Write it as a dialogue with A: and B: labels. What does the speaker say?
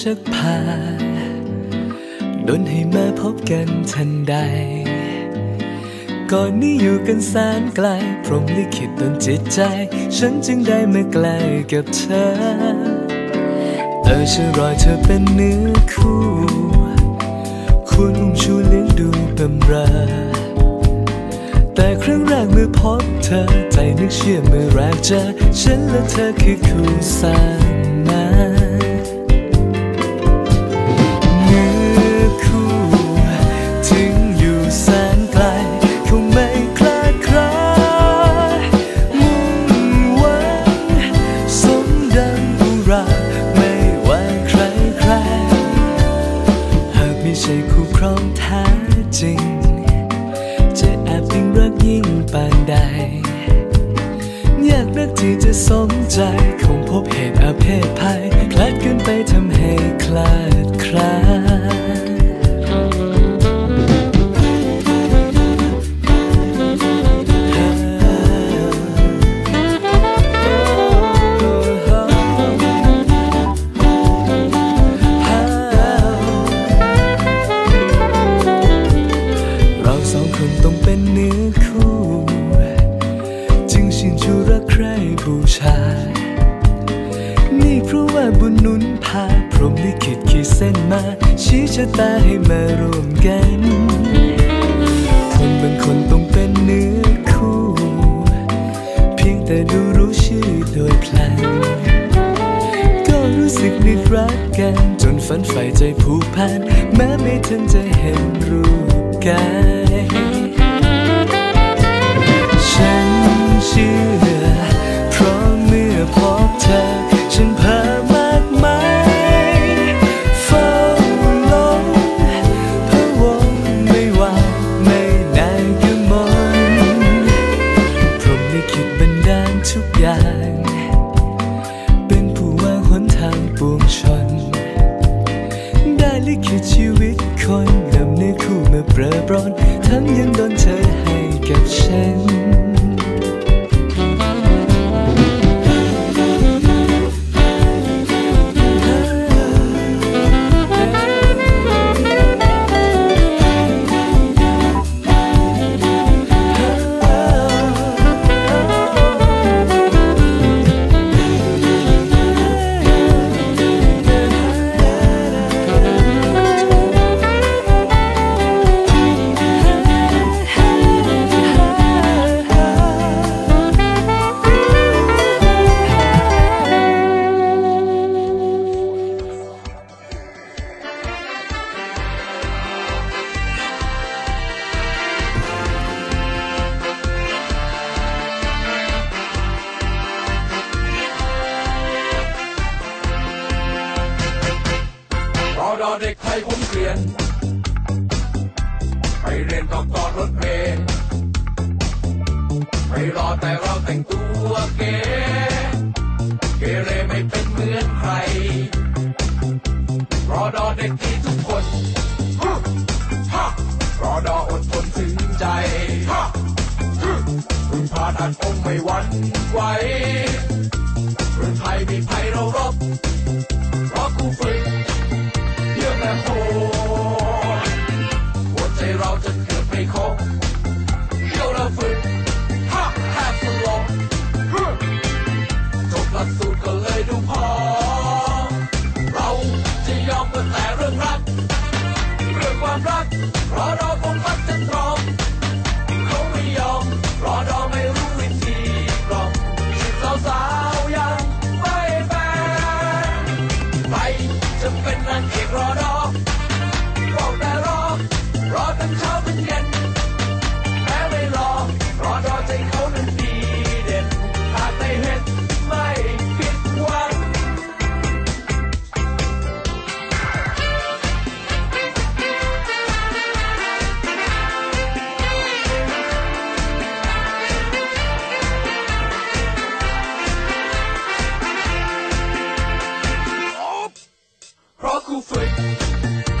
A: ชักพาดนให้มาพบกันทันใด ก่อนนี้อยู่กันแสนไกล พรมลิขิตดนจิตใจ ฉันจึงได้มาใกล้กับเธอ เออฉันรอเธอเป็นเนื้อคู่ ควรอุ้มชูเลี้ยงดูบำรอแต่ครั้งแรกเมื่อพบเธอ ใจนึกเชื่อเมื่อแรกเจอ ฉันและเธอคือคู่สร้าง รองแท้จริง จะแอบยิ่งรักยิ่งปานใด อยากรักที่จะสมใจะตาให้มารวมกัน คนบางคนต้องเป็นเนื้อคู่ เพียงแต่ดูรู้ชื่อโดยพลัน ก็รู้สึกนึกรักกัน จนฝันใฝ่ใจผูกพัน แม้ไม่ทันจะเห็นรูปกายฉันเชื่อ เพราะเมื่อพบเธอ วงชน ได้ลิขิตชีวิตคนนำเนื้อคู่มาเปรอปรอนทั้งยังโดนเธอให้กับฉัน
B: เกไทยผมเปลี่ยน ไปเรียนต่อต่อรถเมล์ไม่รอแต่เราแต่งตัวเก๋เกเรไม่เป็นเหมือนใครรอดอเด็กที่ทุกคนรอดออดทนถึงใจพึ่งพาดันองไม่หวันไหวเมืองไทยมีภัยเรารบ Thank you.